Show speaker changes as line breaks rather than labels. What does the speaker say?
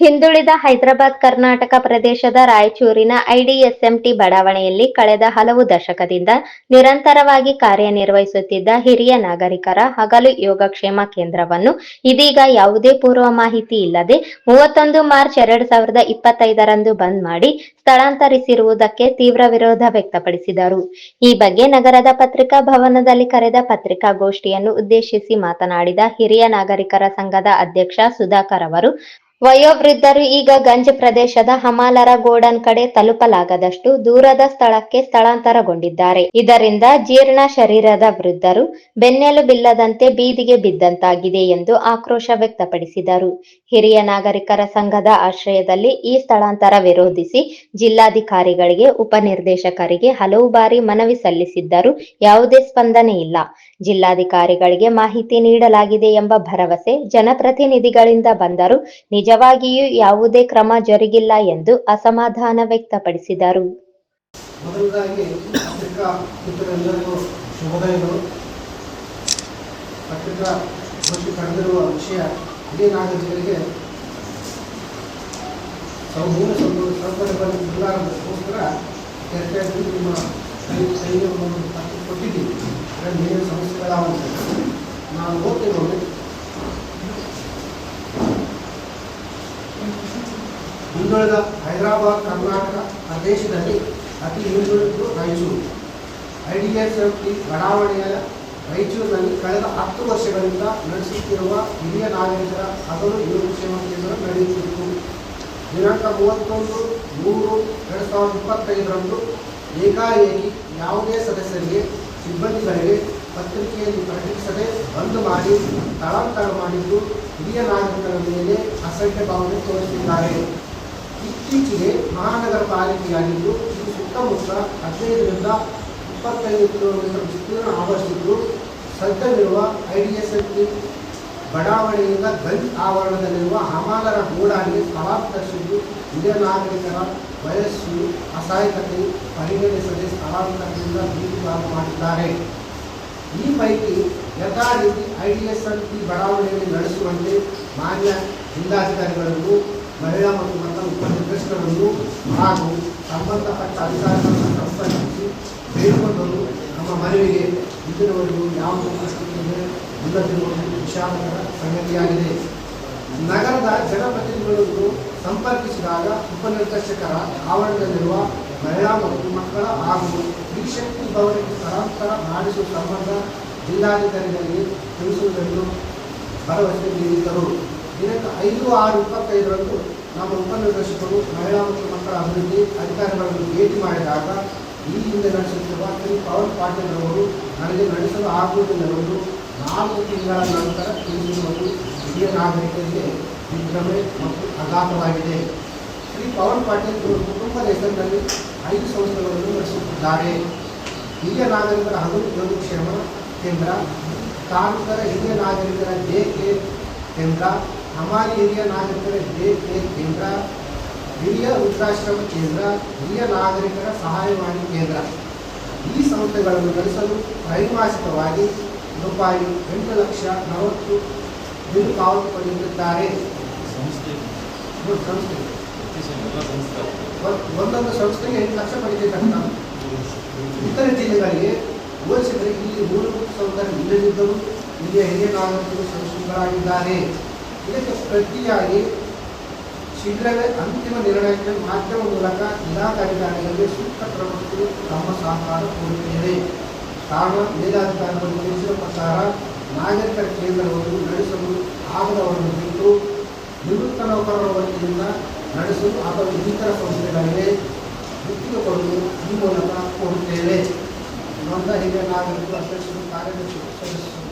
ಹಿಂದುಳಿದ ಹೈದರಾಬಾದ್, ಕರ್ನಾಟಕ ಪ್ರದೇಶದ ರಾಯಚೂರಿನ ಐಡಿಎಸ್ಎಂಟಿ ಬಡಾವಣೆಯಲ್ಲಿ ಕಳೆದ ಹಲವು ದಶಕದಿಂದ ನಿರಂತರವಾಗಿ ಕಾರ್ಯನಿರ್ವಹಿಸುತ್ತಿದ್ದ ಹಿರಿಯ ನಾಗರಿಕರ ಹಗಲು ಯೋಗಕ್ಷೇಮ ಕೇಂದ್ರವನ್ನು ಇದೀಗ ಯಾವುದೇ ಪೂರ್ವ ಮಾಹಿತಿ ಇಲ್ಲದೆ ಮೂವತ್ತೊಂದು ಮಾರ್ಚ್ ಎರಡ್ ಸಾವಿರದ ಇಪ್ಪತ್ತೈದರಂದು ಬಂದ್ ಮಾಡಿ ಸ್ಥಳಾಂತರಿಸಿರುವುದಕ್ಕೆ ತೀವ್ರ ವಿರೋಧ ವ್ಯಕ್ತಪಡಿಸಿದರು. ಈ ಬಗ್ಗೆ ನಗರದ ಪತ್ರಿಕಾ ಭವನದಲ್ಲಿ ಕರೆದ ಪತ್ರಿಕಾಗೋಷ್ಠಿಯನ್ನು ಉದ್ದೇಶಿಸಿ ಮಾತನಾಡಿದ ಹಿರಿಯ ನಾಗರಿಕರ ಸಂಘದ ಅಧ್ಯಕ್ಷ ಸುಧಾಕರ್ ಅವರು ವಯೋವೃದ್ಧರು ಈಗ ಗಂಜ್ ಪ್ರದೇಶದ ಹಮಾಲರ ಗೋಡನ್ ಕಡೆ ತಲುಪಲಾಗದಷ್ಟು ದೂರದ ಸ್ಥಳಕ್ಕೆ ಸ್ಥಳಾಂತರಗೊಂಡಿದ್ದಾರೆ. ಇದರಿಂದ ಜೀರ್ಣ ಶರೀರದ ವೃದ್ಧರು ಬೆನ್ನೆಲುಬಿಲ್ಲದಂತೆ ಬೀದಿಗೆ ಬಿದ್ದಂತಾಗಿದೆ ಎಂದು ಆಕ್ರೋಶ ವ್ಯಕ್ತಪಡಿಸಿದರು. ಹಿರಿಯ ನಾಗರಿಕರ ಸಂಘದ ಆಶ್ರಯದಲ್ಲಿ ಈ ಸ್ಥಳಾಂತರ ವಿರೋಧಿಸಿ ಜಿಲ್ಲಾಧಿಕಾರಿಗಳಿಗೆ, ಉಪನಿರ್ದೇಶಕರಿಗೆ ಹಲವು ಬಾರಿ ಮನವಿ ಸಲ್ಲಿಸಿದ್ದರೂ ಯಾವುದೇ ಸ್ಪಂದನೆ ಇಲ್ಲ. ಜಿಲ್ಲಾಧಿಕಾರಿಗಳಿಗೆ ಮಾಹಿತಿ ನೀಡಲಾಗಿದೆ ಎಂಬ ಭರವಸೆ ಜನಪ್ರತಿನಿಧಿಗಳಿಂದ ಬಂದರೂ ನಿಜವಾಗಿಯೂ ಯಾವುದೇ ಕ್ರಮ ಜರುಗಿಲ್ಲ ಎಂದು ಅಸಮಾಧಾನ ವ್ಯಕ್ತಪಡಿಸಿದರು.
ಮೊದಲದಾಗಿ ಶುಭೋದಯಗಳು. ನಾನು ಹಿಂದುಳಿದ ಹೈದರಾಬಾದ್, ಕರ್ನಾಟಕ ಪ್ರದೇಶದಲ್ಲಿ ಅತಿ ಹಿಂದುಳಿದು ರಾಯಚೂರು. ಎಫ್ ಟಿ ಬಡಾವಣೆಯ ರಾಯಚೂರಿನಲ್ಲಿ ಕಳೆದ ಹತ್ತು ವರ್ಷಗಳಿಂದ ನಡೆಸುತ್ತಿರುವ ಹಿರಿಯ ನಾಗರಿಕರ ಹಗಲು ಯೋಗಕ್ಷೇಮ ಕೇಂದ್ರ ನಡೆಯುತ್ತಿತ್ತು. ದಿನಾಂಕ ಮೂವತ್ತೊಂದು ಮೂರು ಎರಡು ಸಾವಿರದ ಇಪ್ಪತ್ತೈದರಂದು ಏಕಾಏಕಿ ಯಾವುದೇ ಸದಸ್ಯರಿಗೆ, ಸಿಬ್ಬಂದಿಗಳಿಗೆ ಪತ್ರಿಕೆಯಲ್ಲಿ ಪ್ರಕಟಿಸದೆ ಬಂದ್ ಮಾಡಿ, ಸ್ಥಳಾಂತರ ಮಾಡಿದ್ದು ಹಿರಿಯ ನಾಗರಿಕರ ಮೇಲೆ ಅಸಂಖ್ಯ ಭಾವನೆ ತೋರಿಸಿದ್ದಾರೆ. ಇತ್ತೀಚೆಗೆ ಮಹಾನಗರ ಪಾಲಿಕೆಯಾಗಿದ್ದು, ಇದು ಸುತ್ತಮುತ್ತ ಹದಿನೈದರಿಂದ ಇಪ್ಪತ್ತೈದು ಕಿಲೋಮೀಟರ್ ವಿಸ್ತೀರ್ಣ ಆವರಿಸಿದ್ದು ಸದ್ಯವಿರುವ ಐ ಡಿ ಎಸ್ ಎಲ್ ಬಡಾವಣೆಯಿಂದ ಗಂಜ್ ಆವರಣದಲ್ಲಿರುವ ಹಮಾಲರ ಗೋಡಾಗಿ ಸ್ಥಳಾಂತರಿಸಿದ್ದು, ಹಿರಿಯ ನಾಗರಿಕರ ವಯಸ್ಸು, ಅಸಹಾಯಕತೆ ಪರಿಗಣಿಸದೆ ಸ್ಥಳಾಂತರದಿಂದ ಬೀದಿಪಾಲು ಮಾಡಿದ್ದಾರೆ. ಈ ಪೈಕಿ ಯಥಾರೀತಿ ಐ ಡಿ ಎಸ್ ಎಫ್ ಬಡಾವಣೆಯಲ್ಲಿ ನಡೆಸುವಂತೆ ಮಾನ್ಯ ಜಿಲ್ಲಾಧಿಕಾರಿಗಳನ್ನು ಮಹಿಳಾ ಮತ್ತು ಮಕ್ಕಳ ಉಪನಿರ್ದೇಶಕರನ್ನು ಹಾಗೂ ಸಂಬಂಧಪಟ್ಟ ಅಧಿಕಾರಿಗಳನ್ನು ಸಂಪರ್ಕಿಸಿ ಬೇಡಿಕೊಂಡರು ನಮ್ಮ ಮನವಿಗೆ ಇಂದಿನವರೆಗೂ ಯಾವುದೇ ಪ್ರಶ್ನೆಗೆ ಇಲ್ಲದಿರುವುದು ವಿಷಾದಕರ ಸಂಗತಿಯಾಗಿದೆ. ನಗರದ ಜನಪ್ರತಿನಿಧಿಗಳನ್ನು ಸಂಪರ್ಕಿಸಿದಾಗ ಉಪನಿರ್ದೇಶಕರ ಆವರಣದಲ್ಲಿರುವ ಮಹಿಳಾ ಮತ್ತು ಮಕ್ಕಳ ಹಾಗೂ ಸ್ತ್ರೀಶಕ್ತಿ ಭವನಕ್ಕೆ ಸ್ಥಳಾಂತರ ಮಾಡಿಸುವ ಸಂಬಂಧ ಜಿಲ್ಲಾಧಿಕಾರಿಗಳಿಗೆ ತಿಳಿಸುವುದನ್ನು ಭರವಸೆ ನೀಡಿದ್ದರು. ದಿನಾಂಕ ಐದು, ಆರು, ಇಪ್ಪತ್ತೈದರಂದು ನಮ್ಮ ಉಪನಿರ್ದೇಶಕರು ಮಹಿಳಾ ಮತ್ತು ಮಕ್ಕಳ ಅಭಿವೃದ್ಧಿ ಅಧಿಕಾರಿಗಳನ್ನು ಭೇಟಿ ಮಾಡಿದಾಗ ಈ ಹಿಂದೆ ನಡೆಸುತ್ತಿರುವ ಶ್ರೀ ಪವನ್ ಪಾಟೀಲ್ ಅವರು ನನಗೆ ನಡೆಸಲು ಆಗುವುದಿಲ್ಲವೆಂದು ನಾಲ್ಕು ತಿಂಗಳ ನಂತರ ತಿಳಿಸಿರುವುದು ಹಿರಿಯ ನಾಗರಿಕರಿಗೆ ವಿಭ್ರಮೆ ಮತ್ತು ಆಘಾತವಾಗಿದೆ. ಶ್ರೀ ಪವನ್ ಪಾಟೀಲ್ ಅವರು ಕುಟುಂಬದ ಹೆಸರಿನಲ್ಲಿ ಐದು ಸಂಸ್ಥೆಗಳನ್ನು ನಡೆಸುತ್ತಿದ್ದಾರೆ. ಹಿರಿಯ ನಾಗರಿಕರ ಹಗಲು ಯೋಗಕ್ಷೇಮ ಕೇಂದ್ರ ಕಾರ್ಮಿಕರ ಹಿರಿಯ ನಾಗರಿಕರ ಕೆ ಕೇಂದ್ರ ಹಿರಿಯ ನಾಗರಿಕರ ಜೆ ಕೆ ಕೇಂದ್ರ ಹಿರಿಯ ವೃದ್ಧಾಶ್ರಮ ಕೇಂದ್ರ ಹಿರಿಯ ನಾಗರಿಕರ ಸಹಾಯವಾಣಿ ಕೇಂದ್ರ. ಈ ಸಂಸ್ಥೆಗಳನ್ನು ನಡೆಸಲು ತ್ರೈಮಾಸಿಕವಾಗಿ ರೂಪಾಯಿ ಎಂಟು ಲಕ್ಷ ನಲವತ್ತು ಬಿಲ್ ಪಾವತಿ ಪಡೆಯುತ್ತಿದ್ದಾರೆ.
ಸಂಸ್ಥೆ.
ಒಂದೊಂದು ಸಂಸ್ಥೆಗೆ ಎಂಟು ಲಕ್ಷ ಪಡೆಯಬೇಕಂತ ಇತರ ಜಿಲ್ಲೆಗಳಿಗೆ ಹೋಲಿಸಿದರೆ ಇಲ್ಲಿ ಮೂಲಭೂತ ಸೌಕರ್ಯ ಇಲ್ಲದಿದ್ದರೂ ಇಲ್ಲಿಯ ಹಿರಿಯ ನಾಗರಿಕರು ಸಂಸ್ಕೃತರಾಗಿದ್ದಾರೆ ಇದಕ್ಕೆ ಪ್ರತಿಯಾಗಿ ಶೀಘ್ರವೇ ಅಂತಿಮ ನಿರ್ಣಯಕ್ಕೆ ಮಾಧ್ಯಮ ಮೂಲಕ ಇಲಾಖಾಧಿಕಾರಿಗಳಿಗೆ ಸೂಕ್ತ ಕ್ರಮಕ್ಕೆ ತಮ್ಮ ಸಹಕಾರ ಕೋರುತ್ತೇವೆ ಕಾರಣ ಜಿಲ್ಲಾಧಿಕಾರಿಗಳು ತಿಳಿಸಿದ ಪ್ರಕಾರ ನಾಗರಿಕರ ಕೇಂದ್ರವನ್ನು ನಡೆಸಲು ಆಗದವರನ್ನು ಬಿಟ್ಟು ನಿವೃತ್ತ ನೌಕರರ ವತಿಯಿಂದ ನಡೆಸಲು ಅಥವಾ ಇನ್ನಿತರ ಸಂಸ್ಥೆಗಳಿಗೆ ಗುತ್ತಿಗೆ ಕೊಡಲು ಈ ಮೂಲಕ ಕೋರುತ್ತೇವೆ ನೊಂದ ಹಿರಿಯ ನಾಗರಿಕರು ಅಧ್ಯಕ್ಷರು, ಕಾರ್ಯದರ್ಶಿ ಸದಸ್ಯರು.